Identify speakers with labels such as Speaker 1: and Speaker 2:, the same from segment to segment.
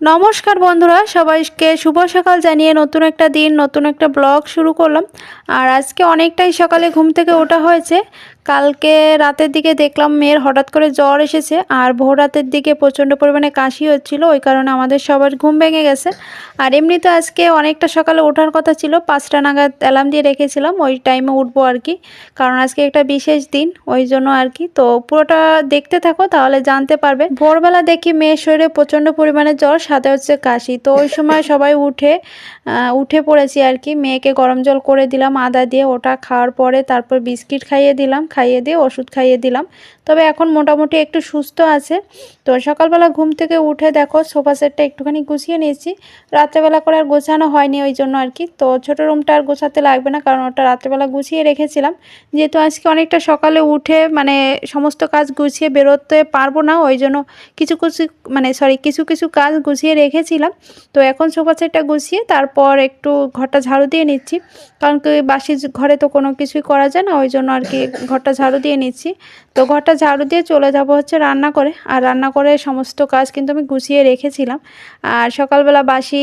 Speaker 1: নমস্কার বন্ধুরা, সবাইকে শুভ সকাল জানিয়ে নতুন একটা দিন, নতুন একটা ব্লগ শুরু করলাম। আর আজকে অনেকটাই সকালে ঘুম থেকে ওঠা হয়েছে। কালকে রাতের দিকে দেখলাম মেয়ের হঠাৎ করে জ্বর এসেছে আর ভোর রাতের দিকে প্রচণ্ড পরিমাণে কাশি হচ্ছিল, ওই কারণে আমাদের সবার ঘুম ভেঙে গেছে। আর এমনি তো আজকে অনেকটা সকালে ওঠার কথা ছিল, পাঁচটা নাগাদ অ্যালার্ম দিয়ে রেখেছিলাম, ওই টাইমে উঠবো আর কি। কারণ আজকে একটা বিশেষ দিন, ওই জন্য আর কি। তো পুরোটা দেখতে থাকো, তাহলে জানতে পারবে। ভোরবেলা দেখি মেয়ের শরীরে প্রচণ্ড পরিমাণে জ্বর, সাথে হচ্ছে কাশি। তো ওই সময় সবাই উঠে উঠে পড়েছি আর কি। মেয়েকে গরম জল করে দিলাম, আদা দিয়ে ওটা খাওয়ার পরে তারপর বিস্কিট খাইয়ে দিলাম খাইয়ে দিয়ে ওষুধ খাইয়ে দিলাম। তবে এখন মোটামুটি একটু সুস্থ আছে। তো সকালবেলা ঘুম থেকে উঠে দেখো সোফা সেটটা একটুখানি গুছিয়ে নিয়েছি। রাত্রেবেলা করে আর গোছানো হয়নি ওই জন্য আর কি। তো ছোটো রুমটা আর গোছাতে লাগবে না কারণ ওটা রাত্রেবেলা গুছিয়ে রেখেছিলাম। যেহেতু আজকে অনেকটা সকালে উঠে মানে সমস্ত কাজ গুছিয়ে বেরোতে পারব না, ওই জন্য কিছু কিছু মানে সরি কিছু কিছু কাজ গুছিয়ে রেখেছিলাম। তো এখন সোফা সেটটা গুছিয়ে তারপর একটু ঘরটা ঝাড়ু দিয়ে নিচ্ছি। কারণ কি বাসি ঘরে তো কোনো কিছুই করা যায় না, ওই জন্য আর কি ঘরটা ঝাড়ু দিয়ে নিচ্ছি। তো ঘরটা ঝাড়ু দিয়ে চলে যাব হচ্ছে রান্না করে। আর রান্না করে সমস্ত কাজ কিন্তু আমি গুছিয়ে রেখেছিলাম। আর সকালবেলা বাসি,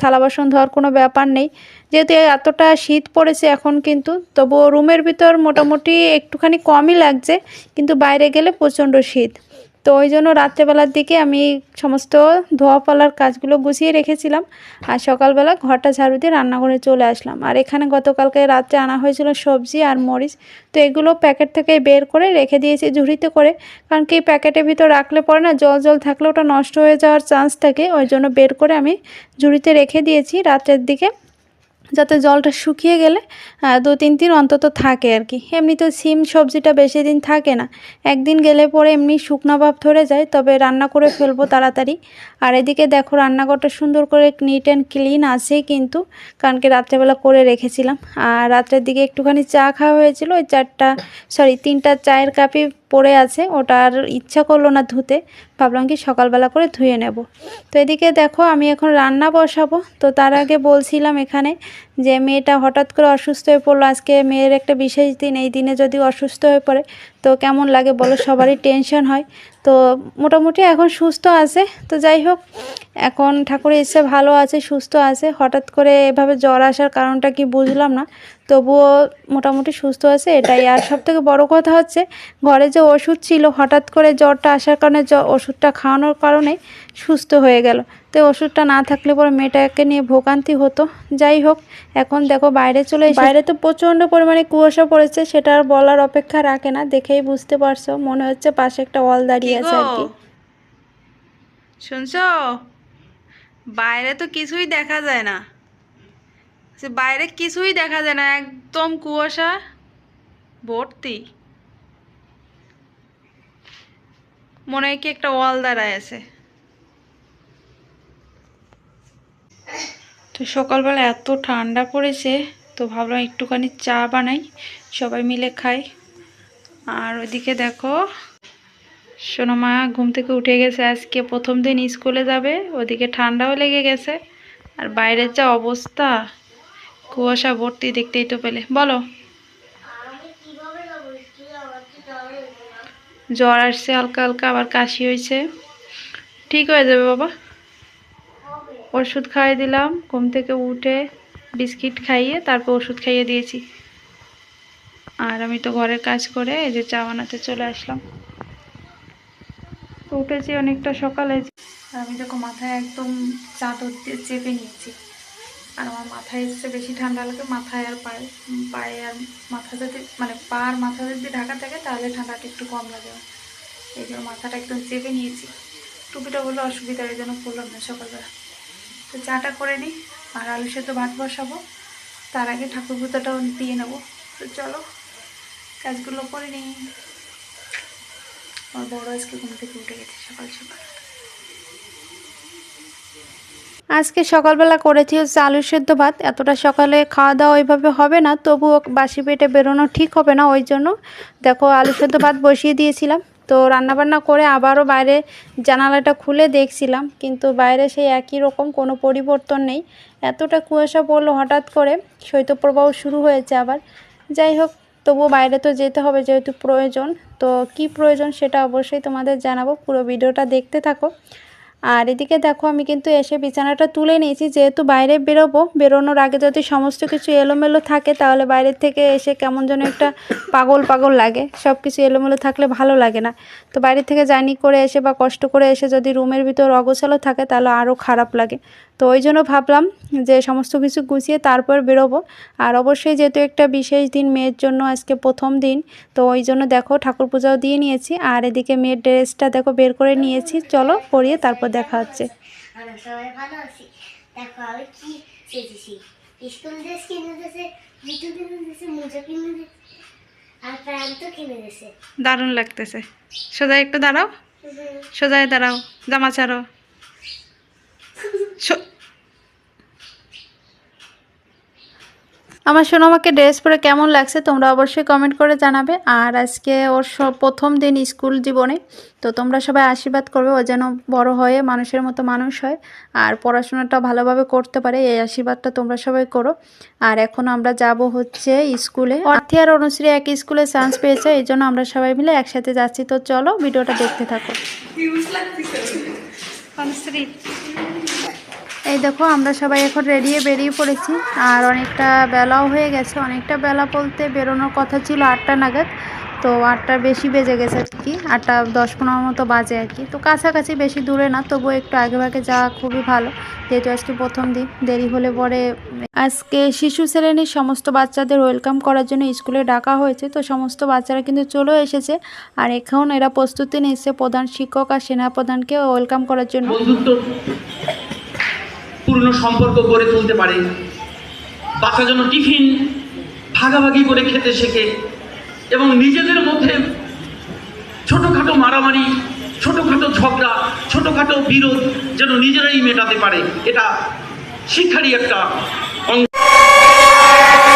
Speaker 1: থালা বাসন ধোয়ার কোনো ব্যাপার নেই। যেহেতু এতটা শীত পড়েছে এখন কিন্তু, তবুও রুমের ভিতর মোটামুটি একটুখানি কমই লাগছে। কিন্তু বাইরে গেলে প্রচণ্ড শীত। তো ওই জন্য রাত্রেবেলার দিকে আমি সমস্ত ধোয়া পালার কাজগুলো গুছিয়ে রেখেছিলাম। আর সকালবেলা ঘরটা ঝাড়ু দিয়ে রান্নাঘরে চলে আসলাম। আর এখানে গতকালকে রাত্রে আনা হয়েছিল সবজি আর মরিচ। তো এগুলো প্যাকেট থেকে বের করে রেখে দিয়েছি ঝুড়িতে করে। কারণ কি প্যাকেটের ভিতর রাখলে পরে না জল জল থাকলে ওটা নষ্ট হয়ে যাওয়ার চান্স থাকে। ওই জন্য বের করে আমি ঝুড়িতে রেখে দিয়েছি রাতের দিকে। যাতে জলটা শুকিয়ে গেলে দু তিন দিন অন্তত থাকে আর কি। এমনি তো সিম সবজিটা বেশি দিন থাকে না। একদিন গেলে পরে এমনি শুকনো ভাব ধরে যায়, তবে রান্না করে ফেলব তাড়াতাড়ি। আর এদিকে দেখো রান্নাঘরটা সুন্দর করে নিট অ্যান্ড ক্লিন আছেই কিন্তু, কারণ কি রাত্রেবেলা করে রেখেছিলাম। আর রাত্রের দিকে একটুখানি চা খাওয়া হয়েছিল, ওই চারটা সরি তিনটা চায়ের কাপই পড়ে আছে, ওটা আর ইচ্ছা করল না ধুতে। ভাবলাম কি সকালবেলা করে ধুয়ে নেব। তো এদিকে দেখো আমি এখন রান্না বসাবো। তো তার আগে বলছিলাম এখানে যে মেয়েটা হঠাৎ করে অসুস্থ হয়ে পড়ল, আজকে মেয়ের একটা বিশেষ দিন, এই দিনে যদি অসুস্থ হয়ে পড়ে, তো কেমন লাগে বলো? সবারই টেনশন হয়। তো মোটামুটি এখন সুস্থ আছে। তো যাই হোক, এখন ঠাকুরের ইচ্ছে ভালো আছে, সুস্থ আছে। হঠাৎ করে এভাবে জ্বর আসার কারণটা কি বুঝলাম না। তবুও মোটামুটি সুস্থ আছে, এটাই। আর সব থেকে বড়ো কথা হচ্ছে, ঘরে যে ওষুধ ছিল, হঠাৎ করে জ্বরটা আসার কারণে ওষুধটা খাওয়ানোর কারণে সুস্থ হয়ে গেল। তো ওষুধটা না থাকলে পরে মেয়েটাকে নিয়ে ভোগান্তি হতো। যাই হোক এখন দেখো বাইরে চলে বাইরে তো প্রচণ্ড পরিমাণে কুয়াশা পড়েছে সেটা আর বলার অপেক্ষা রাখে না দেখেই বুঝতে পারছ। মনে হচ্ছে পাশে একটা ওয়াল দাঁড়িয়ে আছে আর কি। শুনছো? বাইরে তো কিছুই দেখা যায় না। সে বাইরে কিছুই দেখা যায় না একদম কুয়াশা। ভর্তি। মনে হয় কি একটা ওয়াল দাঁড়ায় আছে। তো সকালবেলা এত ঠান্ডা পড়েছে, তো ভাবলাম একটুখানি চা বানাই, সবাই মিলে খাই। আর ওইদিকে দেখো, সোনামা ঘুম থেকে উঠে গেছে, আজকে প্রথম দিন স্কুলে যাবে, ওদিকে ঠান্ডাও লেগে গেছে। আর বাইরের যা অবস্থা, কুয়াশা, ভর্তি দেখতেই তো পেলে। বলো। জ্বর আসছে, হালকা হালকা আবার কাশি হয়েছে। ঠিক হয়ে যাবে বাবা। ওষুধ খাইয়ে দিলাম। ঘুম থেকে উঠে বিস্কিট খাইয়ে তারপর ওষুধ খাইয়ে দিয়েছি। আর আমি তো ঘরের কাজ করে এই যে চা বানাতে চলে আসলাম। তো উঠেছি অনেকটা সকালে। আর আমি দেখো মাথায় একদম চাদর দিয়ে চেপে নিয়েছি। আর আমার মাথায় এসছে বেশি ঠান্ডা লাগে, মাথায় আর পায়ে পায়ে আর মাথা যদি মানে পা আর মাথা যদি ঢাকা থাকে তাহলে ঠান্ডাটা একটু কম লাগে। এই জন্য মাথাটা একদম চেপে নিয়েছি। টুপিটা বলে অসুবিধা এই জন্য করলাম না সকালবেলা। তো চাটা করে নিই, আর আলু সেদ্ধ ভাত বসাবো। তার আগে ঠাকুর পুজোটাও দিয়ে নেব। তো চলো, কাজগুলো করে নিই। আমার বড় আজকে ঘুম থেকে উঠে গেছে সকাল সকাল। আজকে সকালবেলা করেছি হচ্ছে আলু সেদ্ধ ভাত। এতটা সকালে খাওয়া দাওয়া ওইভাবে হবে না, তবুও বাসি পেটে বেরোনো ঠিক হবে না, ওই জন্য দেখো আলু সেদ্ধ ভাত বসিয়ে দিয়েছিলাম। তো রান্নাবান্না করে আবারও বাইরে জানালাটা খুলে দেখছিলাম, কিন্তু বাইরে সেই একই রকম কোনো পরিবর্তন নেই। এতটা কুয়াশা পড়ল হঠাৎ করে, শৈত্যপ্রবাহ শুরু হয়েছে আবার। যাই হোক, তবুও বাইরে তো যেতে হবে যেহেতু প্রয়োজন। তো কি প্রয়োজন সেটা অবশ্যই তোমাদের জানাব। পুরো ভিডিওটা দেখতে থাকো। আর এদিকে দেখো, আমি কিন্তু এসে বিছানাটা তুলে নিয়েছি। যেহেতু বাইরে বেরোবো, বেরোনোর আগে যদি সমস্ত কিছু এলোমেলো থাকে, তাহলে বাইরের থেকে এসে কেমন যেন একটা পাগল পাগল লাগে। সব কিছু এলোমেলো থাকলে ভালো লাগে না। তো বাইরে থেকে জার্নি করে এসে বা কষ্ট করে এসে যদি রুমের ভিতর অগোছালো থাকে, তাহলে আরও খারাপ লাগে। তো ওই জন্য ভাবলাম যে সমস্ত কিছু গুছিয়ে তারপর বেরোবো। আর অবশ্যই যেহেতু একটা বিশেষ দিন মেয়ের জন্য আজকে প্রথম দিন তো ওই জন্য দেখো ঠাকুর পূজাও দিয়ে নিয়েছি। আর এদিকে মেয়ের ড্রেসটা দেখো বের করে নিয়েছি। চলো পরিয়ে তারপর দেখা হচ্ছে।
Speaker 2: আমরা সবাই ভালো আছি? দেখো আমি কি সেজেছি। স্কুল ড্রেস কিনে দিয়েছে জুতো কিনে দিয়েছে মোজা কিনে দিয়েছে আর প্যান্টও কিনে দিয়েছে।
Speaker 1: দারুণ লাগতেছে। সোজা একটু দাঁড়াও। সোজায় দাঁড়াও জামা ছাড়ো। আমার সোনামাকে ড্রেস পরে কেমন লাগছে তোমরা অবশ্যই কমেন্ট করে জানাবে। আর আজকে ওর সব প্রথম দিন স্কুল জীবনে তো তোমরা সবাই আশীর্বাদ করবে ও যেন বড় হয়ে মানুষের মতো মানুষ হয় আর পড়াশোনাটা ভালোভাবে করতে পারে এই আশীর্বাদটা তোমরা সবাই করো। আর এখন আমরা যাব হচ্ছে স্কুলে। অর্থী আর অনুশ্রী এক স্কুলে চান্স পেয়েছে এই জন্য আমরা সবাই মিলে একসাথে যাচ্ছি। তো চলো ভিডিওটা দেখতে থাকো। অনুশ্রী। এই দেখো, আমরা সবাই এখন রেডিয়ে বেরিয়ে পড়েছি। আর অনেকটা বেলাও হয়ে গেছে। অনেকটা বেলা বলতে বেরোনোর কথা ছিল আটটা নাগাদ। তো আটটা বেশি বেজে গেছে আর কি। আটটা দশ পনেরো মতো বাজে আর কি। তো কাছাকাছি বেশি দূরে না, তবুও একটু আগে ভাগে যাওয়া খুবই ভালো। যেহেতু আজকে প্রথম দিন, দেরি হলে পরে আজকে শিশু শ্রেণির সমস্ত বাচ্চাদের ওয়েলকাম করার জন্য স্কুলে ডাকা হয়েছে। তো সমস্ত বাচ্চারা কিন্তু চলে এসেছে। আর এখন এরা প্রস্তুতি নিচ্ছে প্রধান শিক্ষক আর সেনাপ্রধানকে ওয়েলকাম করার জন্য।
Speaker 3: পূর্ণ সম্পর্ক গড়ে তুলতে পারে। বাচ্চা যেন টিফিন ভাগাভাগি করে খেতে শেখে এবং নিজেদের মধ্যে ছোটোখাটো মারামারি, ছোটোখাটো ঝগড়া, ছোটোখাটো বিরোধ যেন নিজেরাই মেটাতে পারে। এটা শিক্ষারই একটা অঙ্গ।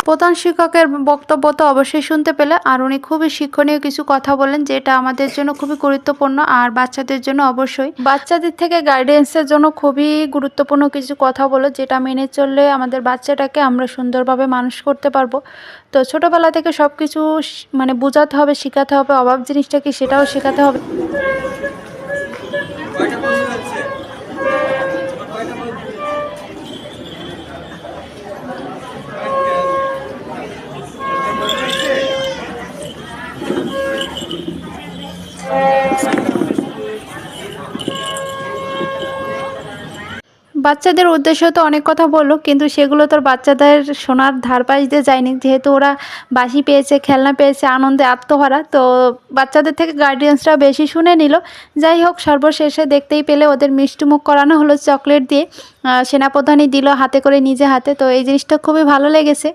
Speaker 1: প্রধান শিক্ষকের বক্তব্য তো অবশ্যই শুনতে পেলে, আর উনি খুবই শিক্ষণীয় কিছু কথা বলেন যেটা আমাদের জন্য খুবই গুরুত্বপূর্ণ, আর বাচ্চাদের জন্য অবশ্যই। বাচ্চাদের থেকে গাইডেন্সের জন্য খুবই গুরুত্বপূর্ণ কিছু কথা বলো, যেটা মেনে চললে আমাদের বাচ্চাটাকে আমরা সুন্দরভাবে মানুষ করতে পারব। তো ছোটোবেলা থেকে সব কিছু মানে বোঝাতে হবে, শেখাতে হবে, অভাব জিনিসটা কি সেটাও শেখাতে হবে। বাচ্চাদের উদ্দেশ্য তো অনেক কথা বলল, কিন্তু সেগুলো তোর বাচ্চাদের শোনার ধার পাশ দিয়ে যায়নি। যেহেতু ওরা বাসি পেয়েছে, খেলনা পেয়েছে, আনন্দে আত্মহারা, তো বাচ্চাদের থেকে গার্ডিয়ানসরা বেশি শুনে নিল। যাই হোক, সর্বশেষে দেখতেই পেলে ওদের মিষ্টিমুখ করানো হলো চকলেট দিয়ে। সেনাপ্রধানই দিল হাতে করে নিজে হাতে। তো এই জিনিসটা খুবই ভালো লেগেছে।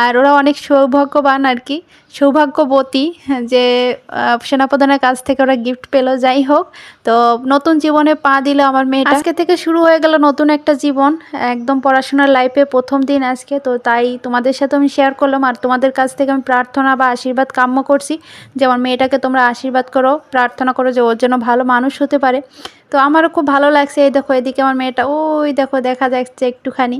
Speaker 1: আর ওরা অনেক সৌভাগ্যবান আর কি। সৌভাগ্যবতী যে সেনাপ্রধানের কাছ থেকে ওরা গিফট পেল। যাই হোক, তো নতুন জীবনে পা দিল আমার মেয়েটা। আজকে থেকে শুরু হয়ে গেল নতুন একটা জীবন। একদম পড়াশোনার লাইফে প্রথম দিন আজকে। তো তাই তোমাদের সাথে আমি শেয়ার করলাম। আর তোমাদের কাছ থেকে আমি প্রার্থনা বা আশীর্বাদ কাম্য করছি যে, আমার মেয়েটাকে তোমরা আশীর্বাদ করো, প্রার্থনা করো যে ওর জন্য ভালো মানুষ হতে পারে। তো আমারও খুব ভালো লাগছে, এই দেখো এদিকে আমার মেয়েটা, ওই দেখো দেখা যাচ্ছে একটুখানি।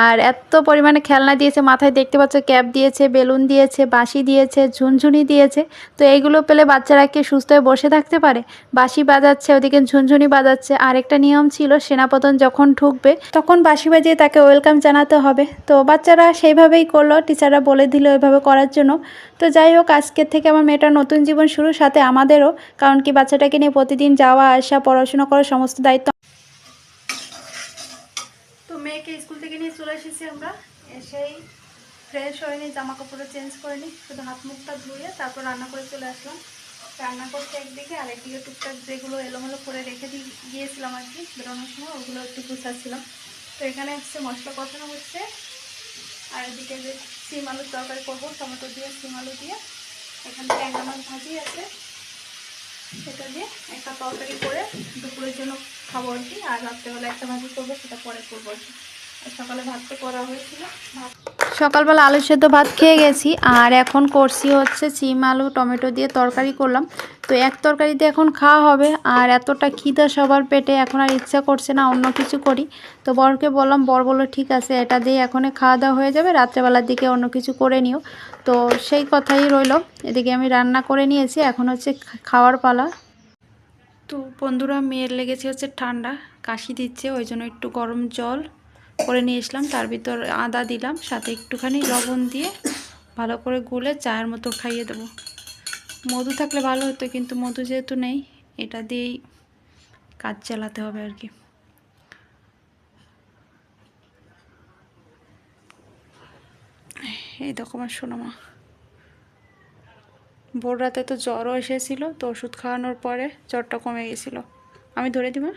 Speaker 1: আর এত পরিমাণে খেলনা দিয়েছে, মাথায় দেখতে পাচ্ছ ক্যাপ দিয়েছে, বেলুন দিয়েছে, বাঁশি দিয়েছে, ঝুনঝুনি দিয়েছে। তো এইগুলো পেলে বাচ্চারা কি সুস্থ হয়ে বসে থাকতে পারে? বাঁশি বাজাচ্ছে, ওদিকে ঝুনঝুনি বাজাচ্ছে। আর একটা নিয়ম ছিল, সেনাপতন যখন ঢুকবে, তখন বাঁশি বাজিয়ে তাকে ওয়েলকাম জানাতে হবে। তো বাচ্চারা সেইভাবেই করল, টিচাররা বলে দিল ওইভাবে করার জন্য। তো যাই হোক, আজকের থেকে আমার মেয়েটার নতুন জীবন শুরু সাথে আমাদেরও, কারণ কি বাচ্চাটাকে নিয়ে প্রতিদিন যাওয়া, আসা, পড়াশোনা করার সমস্ত দায়িত্ব তো মেয়েকে স্কুল থেকে নিয়ে চলে এসেছি আমরা। এসেই ফ্রেশ হয়ে নিই জামা কাপড়ে চেঞ্জ করে নিই, শুধু হাত মুখটা ধুয়ে তারপর রান্না করে চলে আসলাম। রান্না করতে একদিকে আর একদিকে টুকটাক যেগুলো এলোমেলো করে রেখে দিয়ে গিয়েছিলাম আর কি, বেরোনোর সময় ওগুলো একটু গুছাচ্ছিলাম। তো এখানে হচ্ছে মশলা কষানো হচ্ছে। আর এদিকে যে সিম আলুর তরকারি করব, টমেটো দিয়ে সিম আলু দিয়ে। এখানে ট্যাংরা মাছ ভাজি আছে। সেটা দিয়ে একটা তরকারি করে দুপুরের জন্য খাব আর কি। আর রাত্রেবেলা একটা ভাজি করব, সেটা পরে করব আর কি। সকালবেলা আলু সেদ্ধ ভাত খেয়ে গেছি, আর এখন করছি হচ্ছে সিম আলু, টমেটো দিয়ে তরকারি করলাম। তো এক তরকারিতে এখন খাওয়া হবে, আর এতটা খিদা সবার পেটে, এখন আর ইচ্ছা করছে না অন্য কিছু করি। তো বরকে বললাম, বর বলল, ঠিক আছে, এটা দিয়ে এখনই খাওয়া দাওয়া হয়ে যাবে, রাত্রেবেলার দিকে অন্য কিছু করে নিও। তো সেই কথাই রইল, এদিকে আমি রান্না করে নিয়েছি, এখন হচ্ছে খাওয়ার পালা। তো বন্ধুরা, মেয়ের লেগেছে হচ্ছে ঠান্ডা, কাশি দিচ্ছে, ওই জন্য একটু গরম জল। করে নিয়ে এসলাম। তার ভিতর আদা দিলাম, সাথে একটুখানি লবণ দিয়ে ভালো করে গুলে চায়ের মতো খাইয়ে দেবো। মধু থাকলে ভালো হতো, কিন্তু মধু যেহেতু নেই, এটা দিয়েই কাজ চালাতে হবে আর কি। এই দেখো শোনো মা ভোর রাতে তো জ্বরও এসেছিল, তো ওষুধ খাওয়ানোর পরে জ্বরটা কমে গেছিল। আমি ধরে মা?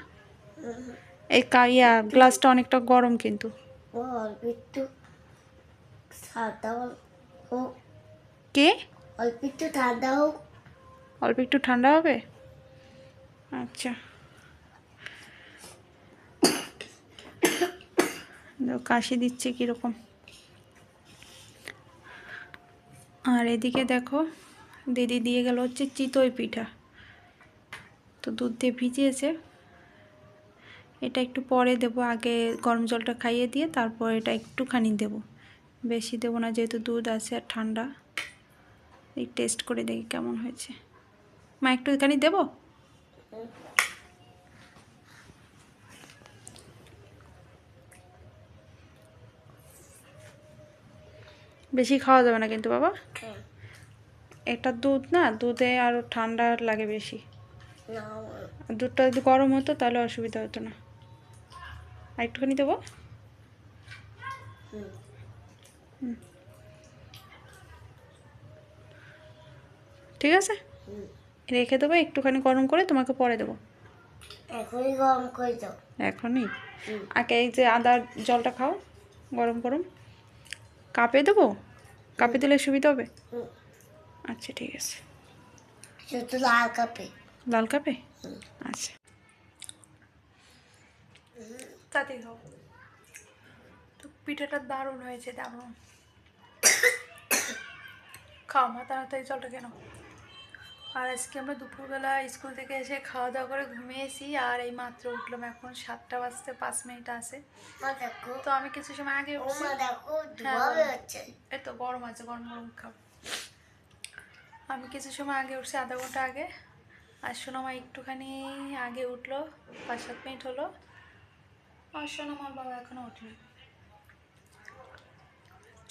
Speaker 1: এই কাইয়া গ্লাসটা অনেকটা গরম কিন্তু।
Speaker 2: অল্প একটু ঠান্ডা হোক।
Speaker 1: কে?
Speaker 2: অল্প একটু ঠান্ডা হোক।
Speaker 1: অল্প একটু ঠান্ডা হবে? আচ্ছা। কাশি দিচ্ছে কীরকম। আর এদিকে দেখো দিদি দিয়ে গেল হচ্ছে চিতই পিঠা। তো দুধ দিয়ে ভিজিয়েছে। এটা একটু পরে দেব আগে গরম জলটা খাইয়ে দিয়ে তারপর এটা একটুখানি দেব। বেশি দেবো না যেহেতু দুধ আছে আর ঠান্ডা। এই টেস্ট করে দেখি কেমন হয়েছে। মা একটুখানি দেবো? বেশি খাওয়া যাবে না কিন্তু বাবা? এটা দুধ না দুধে আরও ঠান্ডা লাগে বেশি। দুধটা যদি গরম হতো তাহলে অসুবিধা হতো না। আর একটুখানি দেবো ঠিক আছে? রেখে দেবো একটুখানি গরম করে তোমাকে পরে দেবো।
Speaker 2: এখনই গরম করে দাও।
Speaker 1: এখনই? আগে এই যে আদার জলটা খাও গরম গরম। কাপে দেবো? কাপে দিলে সুবিধা হবে? আচ্ছা ঠিক আছে।
Speaker 2: লাল কাপে।
Speaker 1: লাল কাপে? আচ্ছা। তাড়াতাড়ি খাও তো পিঠাটা দারুণ হয়েছে দারুণ। খাও মা তাড়াতাড়ি জলটা কেন আর আজকে আমরা দুপুরবেলা স্কুল থেকে এসে খাওয়া দাওয়া করে ঘুমিয়েছি আর এই মাত্র উঠলাম এখন সাতটা বাজতে পাঁচ মিনিট আছে। তো আমি কিছু সময় আগে হ্যাঁ, এই তো গরম আছে গরম গরম খাও। আমি কিছু সময় আগে উঠছি আধা ঘণ্টা আগে। আর সোনামা একটুখানি আগে উঠল পাঁচ সাত মিনিট হলো। আর সোনামার বাবা এখনও উঠেনি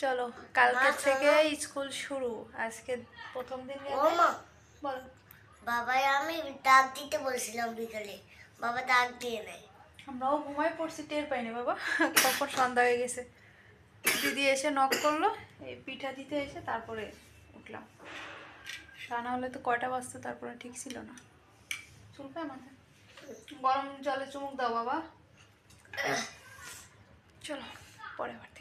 Speaker 1: চলো কালকে থেকে স্কুল শুরু। আজকে প্রথম দিন বল।
Speaker 2: বাবাই আমি ডাক দিতে বলছিলাম বিকালে। বাবা ডাক দিয়ে নেয়।
Speaker 1: আমরাও ঘুমাই পড়ছি টের পাইনি বাবা। কখন সন্ধ্যা হয়ে গেছে। দিদি এসে নক করল এই পিঠা দিতে এসে তারপরে উঠলাম। তা না হলে তো কয়টা বাজতো তারপরে ঠিক ছিল না। চুলকায় মাথা গরম জলে চুমুক দাও বাবা। চলো পরে আবার দেখা